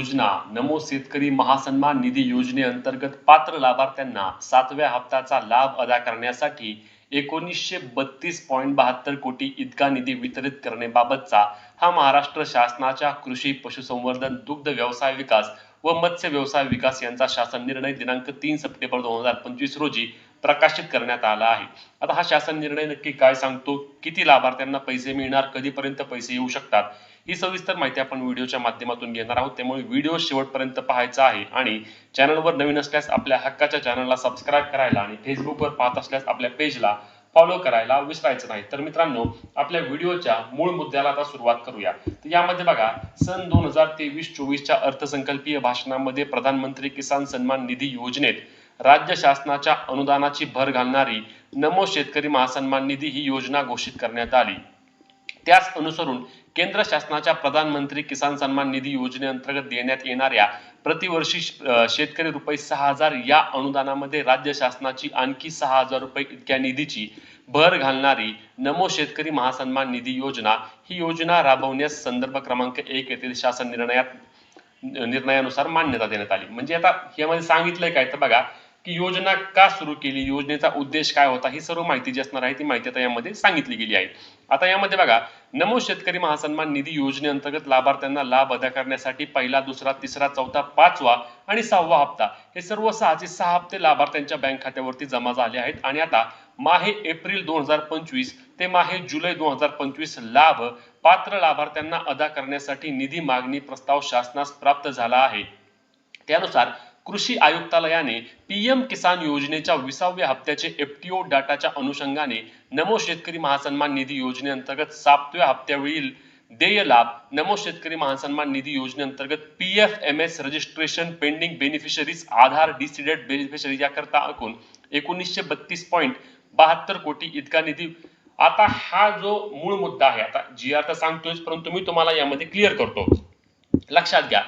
योजना नमो शेतकरी महासन्मान निधी योजनेअंतर्गत पात्र लाभार्थ्यांना सातव्या हप्त्याचा लाभ अदा करण्यासाठी एकोणीसशे बत्तीस पॉईंट बहात्तर कोटी इतका निधी वितरित करण्याबाबतचा हा महाराष्ट्र शासनाच्या कृषी पशुसंवर्धन दुग्ध व्यवसाय विकास व मत्स्य व्यवसाय विकास यांचा शासन निर्णय दिनांक तीन सप्टेंबर दोन हजार पंचवीस रोजी प्रकाशित करण्यात आला आहे. आता हा शासन निर्णय नक्की काय सांगतो? किती लाभार्थ्यांना पैसे मिळणार? कधीपर्यंत पैसे येऊ शकतात? ही सविस्तर माहिती आपण व्हिडिओच्या माध्यमातून घेणार आहोत. त्यामुळे व्हिडिओ शेवटपर्यंत पाहायचा आहे आणि चॅनलवर नवीन असल्यास आपल्या हक्काच्या चॅनलला सबस्क्राईब करायला आणि फेसबुकवर पाहत असल्यास आपल्या पेजला फॉलो करायला विसरायचं नाही. तर मित्रांनो आपल्या व्हिडिओच्या मूळ मुद्द्याला आता सुरुवात करूया. तर यामध्ये बघा सन दोन हजार तेवीस चोवीसच्या अर्थसंकल्पीय भाषणामध्ये प्रधानमंत्री किसान सन्मान निधी योजनेत राज्य शासनाच्या अनुदानाची भर घालणारी नमो शेतकरी महासन्मान निधी ही योजना घोषित करण्यात आली. त्यास अनुसरून केंद्र शासनाच्या प्रधानमंत्री किसान सन्मान निधी योजनेअंतर्गत देण्यात येणाऱ्या प्रतिवर्षी शेतकरी रुपये सहा हजार या अनुदानामध्ये राज्य शासनाची आणखी सहा हजार रुपये इतक्या निधीची भर घालणारी नमो शेतकरी महासन्मान निधी योजना ही योजना राबवण्यास संदर्भ क्रमांक एक येथील शासन निर्णयात निर्णयानुसार मान्यता देण्यात आली. म्हणजे आता यामध्ये सांगितलंय काय? तर बघा की योजना का सुरू केली योजनेचा उद्देश काय होता ही सर्व माहिती जी असणार आहे ती माहिती आता यामध्ये सांगितली गेली आहे. आता यामध्ये बघा नमो शेतकरी महासन्मान निधी योजनेअंतर्गत लाभार्थ्यांना लाभ अदा करण्यासाठी पहिला दुसरा तिसरा चौथा पाचवा आणि सहावा हप्ता हे सर्व सहाचे सहा हप्ते लाभार्थ्यांच्या बँक खात्यावरती जमा झाले आहेत. आणि आता माहे एप्रिल दोन हजार पंचवीस ते माहे जुलै दोन हजार पंचवीस लाभ पात्र लाभार्थ्यांना अदा करण्यासाठी निधी मागणी प्रस्ताव शासनास प्राप्त झाला आहे. त्यानुसार कृषी आयुक्तालयाने पीएम किसान योजनेच्या विसाव्या हप्त्याचे एफटीओ डाटाच्या अनुषंगाने नमो शेतकरी महासन्मान निधी योजनेअंतर्गत सातव्या हप्त्यावरील देय लाभ नमो शेतकरी महासन्मान निधी योजनेअंतर्गत P F M S registration pending beneficiaries Aadhaar decided beneficiary याकरता एकूण एकोणीसशे बत्तीस पॉईंट बहात्तर कोटी इतका निधी. आता हा जो मूळ मुद्दा आहे आता जी आर सांगतोय परंतु मी तुम्हाला यामध्ये क्लिअर करतो. लक्षात घ्या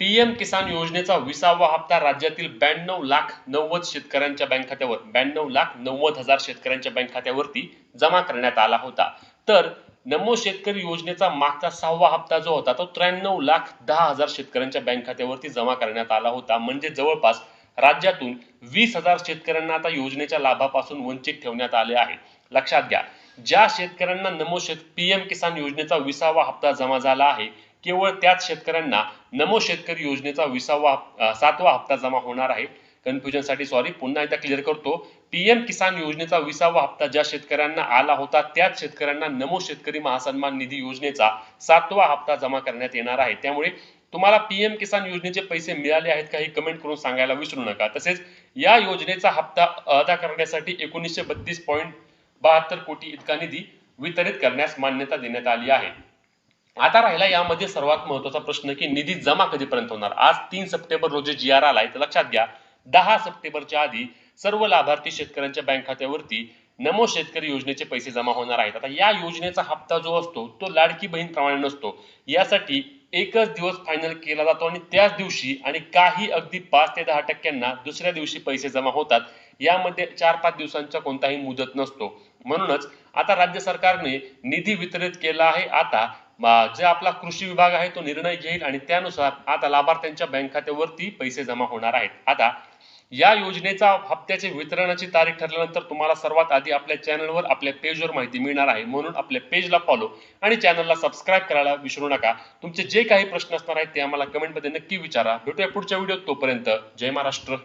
पीएम किसान योजनेचा विसावा हप्ता राज्यातील ब्याण्णव लाख नव्वद शेतकऱ्यांच्या बँक खात्यावर ब्याण्णव लाख नव्वद हजार शेतकऱ्यांच्या बँक खात्यावरती जमा करण्यात आला होता. तर नमो शेतकरी योजनेचा मागचा सहावा हप्ता जो होता तो त्र्याण्णव लाख दहा हजार शेतकऱ्यांच्या बँक खात्यावरती जमा करण्यात आला होता. म्हणजे जवळपास राज्यातून वीस हजार शेतकऱ्यांना आता योजनेच्या लाभापासून वंचित ठेवण्यात आले आहे. लक्षात घ्या ज्या शेतकऱ्यांना नमो शेत पीएम किसान योजनेचा विसावा हप्ता जमा झाला आहे केवळ त्याच शेतकऱ्यांना नमो शेतकरी योजनेचा विसावा सातवा हप्ता जमा होणार आहे. कन्फ्युजनसाठी सॉरी पुन्हा एकदा क्लिअर करतो. पीएम किसान योजनेचा विसावा हप्ता ज्या शेतकऱ्यांना आला होता त्याच शेतकऱ्यांना नमो शेतकरी महासन्मान निधी योजनेचा सातवा हप्ता जमा करण्यात येणार आहे. त्यामुळे तुम्हाला पीएम किसान योजनेचे पैसे मिळाले आहेत का हे कमेंट करून सांगायला विसरू नका. तसेच या योजनेचा हप्ता अदा करण्यासाठी एकोणीसशे बत्तीस पॉईंट बहात्तर कोटी इतका निधी वितरित करण्यास मान्यता देण्यात आली आहे. आता राहिला यामध्ये सर्वात महत्त्वाचा प्रश्न की निधी जमा कधीपर्यंत होणार? आज तीन सप्टेंबर रोजी जी आर आलाय तर लक्षात घ्या दहा सप्टेंबरच्या आधी सर्व लाभार्थी शेतकऱ्यांच्या बँक खात्यावरती नमो शेतकरी योजनेचे पैसे जमा होणार आहेत. आता या योजनेचा हप्ता जो असतो तो लाडकी बहीण प्रमाणे नसतो. यासाठी एकच दिवस फायनल केला जातो आणि त्याच दिवशी आणि काही अगदी पाच ते दहा टक्क्यांना दुसऱ्या दिवशी पैसे जमा होतात. यामध्ये चार पाच दिवसांचा कोणताही मुदत नसतो. म्हणूनच आता राज्य सरकारने निधी वितरित केला आहे. आता जे आपला कृषी विभाग आहे तो निर्णय घेईल आणि त्यानुसार आता लाभार्थ्यांच्या बँक खात्यावरती पैसे जमा होणार आहेत. आता या योजनेचा हप्त्याचे वितरणाची तारीख ठरल्यानंतर तुम्हाला सर्वात आधी आपल्या चॅनलवर आपल्या पेजवर माहिती मिळणार आहे. म्हणून आपल्या पेजला फॉलो आणि चॅनलला सबस्क्राईब करायला विसरू नका. तुमचे जे काही प्रश्न असणार आहेत ते आम्हाला कमेंटमध्ये नक्की विचारा. भेटूया पुढच्या व्हिडिओत तोपर्यंत. जय महाराष्ट्र.